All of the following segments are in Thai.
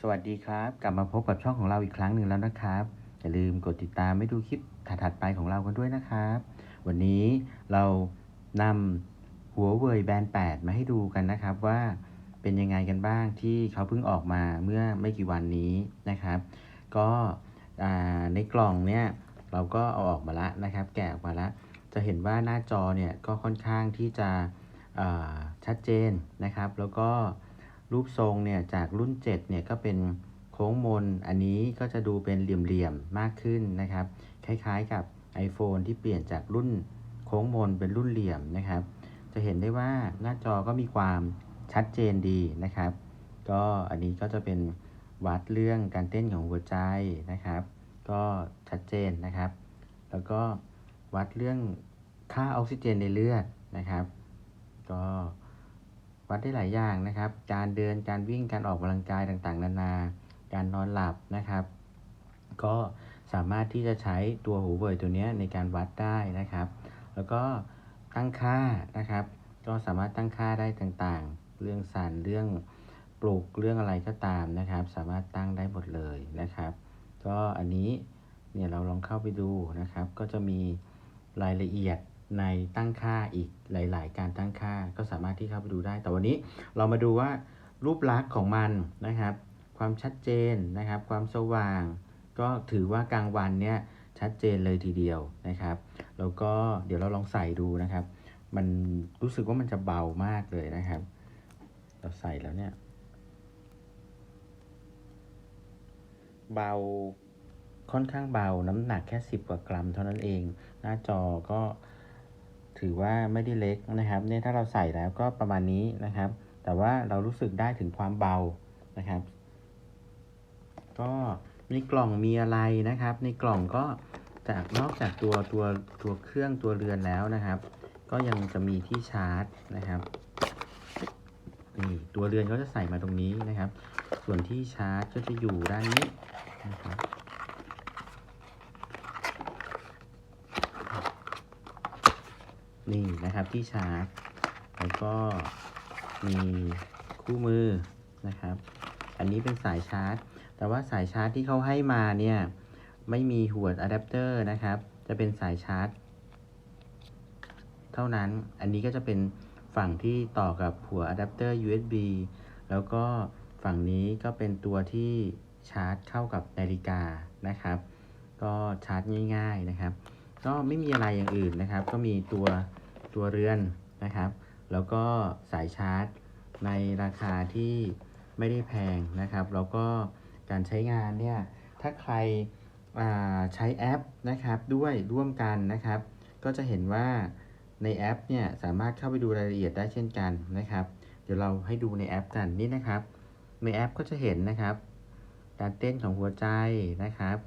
สวัสดีครับ กลับมาพบกับช่องของเราอีกครั้งหนึ่งแล้วนะครับ อย่าลืมกดติดตามไม่ดูคลิปถัดๆไปของเรากันด้วยนะครับ วันนี้เรานำหัวเว่ยแบนด์8 มาให้ดูกันนะครับว่าเป็นยังไงกันบ้างที่เขาเพิ่งออกมาเมื่อไม่กี่วันนี้นะครับ ก็ในกล่องเนี่ยเราก็เอาออกมาล้วนะครับ แกะออกมาล้วจะเห็นว่าหน้าจอเนี่ยก็ค่อนข้างที่จะชัดเจนนะครับ แล้วก็ รูปทรงเนี่ยจากรุ่น 7 เนี่ยก็เป็นโค้งมน อันนี้ก็จะดูเป็นเหลี่ยมๆมากขึ้นนะครับ คล้ายๆกับ iPhone ที่เปลี่ยนจากรุ่นโค้งมนเป็นรุ่นเหลี่ยมนะครับ จะเห็นได้ว่าหน้าจอก็มีความชัดเจนดีนะครับ ก็อันนี้ก็จะเป็นวัดเรื่องการเต้นของหัวใจนะครับ ก็ชัดเจนนะครับ แล้วก็วัดเรื่องค่าออกซิเจนในเลือดนะครับ ก็ วัดได้หลายอย่างนะครับ การเดินการวิ่งการออกกำลังกายต่างๆ นานา การนอนหลับนะครับ ก็สามารถที่จะใช้ตัวหูเว่ยตัวนี้ในการวัดได้นะครับ แล้วก็ตั้งค่านะครับ ก็สามารถตั้งค่าได้ต่างๆ เรื่องสั่นเรื่องปลุกเรื่องอะไรก็ตามนะครับ สามารถตั้งได้หมดเลยนะครับ ก็อันนี้เนี่ยเราลองเข้าไปดูนะครับ ก็จะมีรายละเอียด ในตั้งค่าอีกหลาย ๆ การตั้งค่าก็สามารถที่เข้าไปดูได้ แต่วันนี้เรามาดูว่ารูปลักษณ์ของมันนะครับ ความชัดเจนนะครับ ความสว่าง ก็ถือว่ากลางวันเนี่ยชัดเจนเลยทีเดียวนะครับ แล้วก็เดี๋ยวเราลองใส่ดูนะครับ มันรู้สึกว่ามันจะเบามากเลยนะครับ เราใส่แล้วเนี่ย เบาค่อนข้างเบาน้ำหนักแค่ 10 กว่ากรัมเท่านั้นเอง หน้าจอก็ ถือว่าไม่ได้เล็กนะครับเนี่ยถ้าเราใส่แล้วก็ประมาณนี้นะครับ แต่ว่าเรารู้สึกได้ถึงความเบานะครับ ก็ในกล่องมีอะไรนะครับ ในกล่องก็จากนอกจากตัวตัวตัวเครื่องตัวเรือนแล้วนะครับ ก็ยังจะมีที่ชาร์จนะครับนี่ตัวเรือนก็จะใส่มาตรงนี้นะครับ ส่วนที่ชาร์จก็จะอยู่ด้านนี้นะครับ นี่นะครับที่ชาร์จ แล้วก็มีคู่มือนะครับ อันนี้เป็นสายชาร์จ แต่ว่าสายชาร์จที่เขาให้มาเนี่ยไม่มีหัวอะแดปเตอร์นะครับ จะเป็นสายชาร์จ เท่านั้น อันนี้ก็จะเป็นฝั่งที่ต่อกับหัวอะแดปเตอร์ USB แล้วก็ฝั่งนี้ก็เป็นตัวที่ชาร์จเข้ากับนาฬิกานะครับ ก็ชาร์จง่าย ๆนะครับ ก็ไม่มีอะไรอย่างอื่นนะครับ ก็มีตัวตัวเรือนนะครับ แล้วก็สายชาร์จในราคาที่ไม่ได้แพงนะครับ แล้วก็การใช้งานเนี่ย ถ้าใครใช้แอปนะครับด้วยร่วมกันนะครับ ก็จะเห็นว่าในแอปเนี่ยสามารถเข้าไปดูรายละเอียดได้เช่นกันนะครับ เดี๋ยวเราให้ดูในแอปกันนี่นะครับ ในแอปก็จะเห็นนะครับ การเต้นของหัวใจนะครับ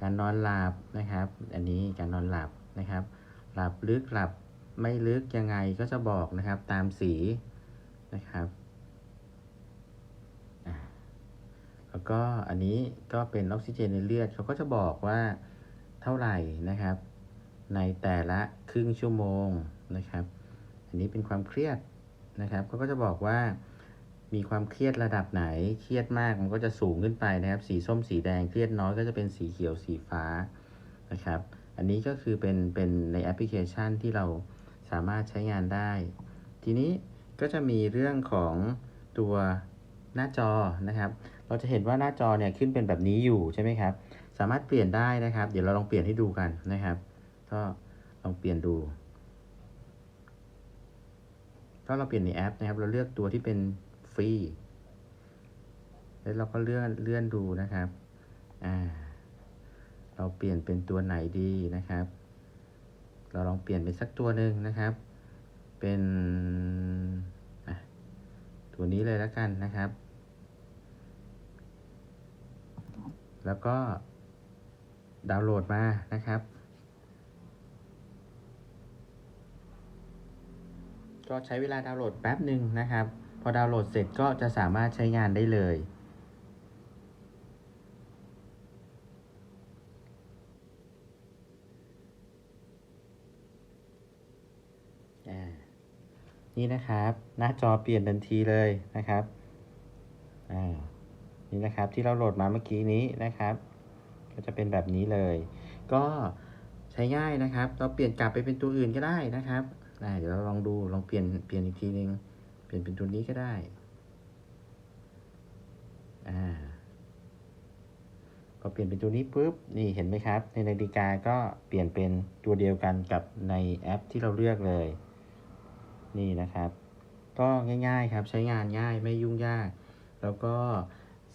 การนอนหลับนะครับ อันนี้การนอนหลับนะครับ หลับลึกหลับไม่ลึกยังไงก็จะบอกนะครับตามสีนะครับแล้วก็อันนี้ก็เป็นออกซิเจนในเลือดเขาก็จะบอกว่าเท่าไหร่นะครับ ในแต่ละครึ่งชั่วโมงนะครับ อันนี้เป็นความเครียดนะครับเขาก็จะบอกว่า มีความเครียดระดับไหน เครียดมากมันก็จะสูงขึ้นไปนะครับ สีส้มสีแดง เครียดน้อยก็จะเป็นสีเขียวสีฟ้านะครับ อันนี้ก็คือเป็นเป็นในแอปพลิเคชันที่เราสามารถใช้งานได้ ทีนี้ก็จะมีเรื่องของตัวหน้าจอนะครับ เราจะเห็นว่าหน้าจอเนี่ยขึ้นเป็นแบบนี้อยู่ใช่ไหมครับ สามารถเปลี่ยนได้นะครับ เดี๋ยวเราลองเปลี่ยนให้ดูกันนะครับ ก็ลองเปลี่ยนดูก็เราเปลี่ยนในแอปนะครับ เราเลือกตัวที่เป็น ฟรีแล้วเราก็เลื่อนเลื่อนดูนะครับ อ่า เราเปลี่ยนเป็นตัวไหนดีนะครับ เราลองเปลี่ยนเป็นสักตัวหนึ่งนะครับ เป็นตัวนี้เลยแล้วกันนะครับ แล้วก็ดาวน์โหลดมานะครับ ก็ใช้เวลาดาวน์โหลดแป๊บหนึ่งนะครับ พอดาวน์โหลดเสร็จก็จะสามารถใช้งานได้เลยอ่านี่นะครับ หน้าจอเปลี่ยนทันทีเลยนะครับอ่านี่นะครับที่เราโหลดมาเมื่อกี้นี้นะครับ ก็จะเป็นแบบนี้เลย ก็ใช้ง่ายนะครับ เราเปลี่ยนกลับไปเป็นตัวอื่นก็ได้นะครับอ่าเดี๋ยวเราลองดูลองเปลี่ยนเปลี่ยนอีกทีนึง ลี่ยนเป็นตัวนี้ก็ได้ อ่า พอเปลี่ยนเป็นตัวนี้ปุ๊บ นี่เห็นไหมครับ ในนาฬิกาก็เปลี่ยนเป็นตัวเดียวกันกับในแอปที่เราเลือกเลย นี่นะครับ ก็ง่าย ๆครับใช้งานง่ายไม่ยุ่งยาก แล้วก็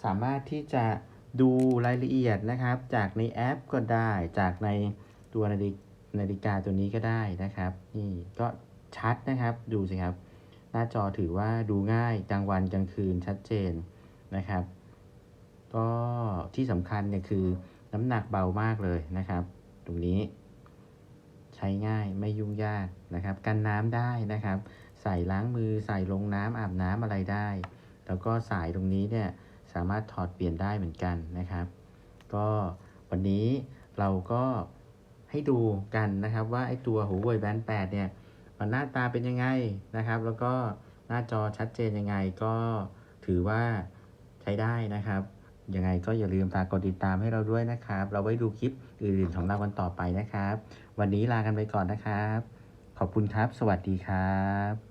สามารถที่จะดูรายละเอียดนะครับ จากในแอปก็ได้จากในตัวนาฬินาฬิกาตัวนี้ก็ได้นะครับ นี่ก็ชัดนะครับ ดูสิครับ หน้าจอถือว่าดูง่ายกลางวันกลางคืนชัดเจนนะครับ ก็ที่สำคัญเนี่ยคือน้ำหนักเบามากเลยนะครับ ตรงนี้ ใช้ง่ายไม่ยุ่งยากนะครับ กันน้ำได้นะครับ ใส่ล้างมือใส่ลงน้ำอาบน้ำอะไรได้ แล้วก็สายตรงนี้เนี่ยสามารถถอดเปลี่ยนได้เหมือนกันนะครับ ก็วันนี้เราก็ให้ดูกันนะครับว่าไอ้ตัว Huawei Band 8เนี่ย หน้าตาเป็นยังไงนะครับ แล้วก็หน้าจอชัดเจนยังไงก็ถือว่าใช้ได้นะครับยังไงก็อย่าลืมฝากกดติดตามให้เราด้วยนะครับ เราไว้ดูคลิปอื่นๆของเรากันต่อไปนะครับ วันนี้ลากันไปก่อนนะครับ ขอบคุณครับ สวัสดีครับ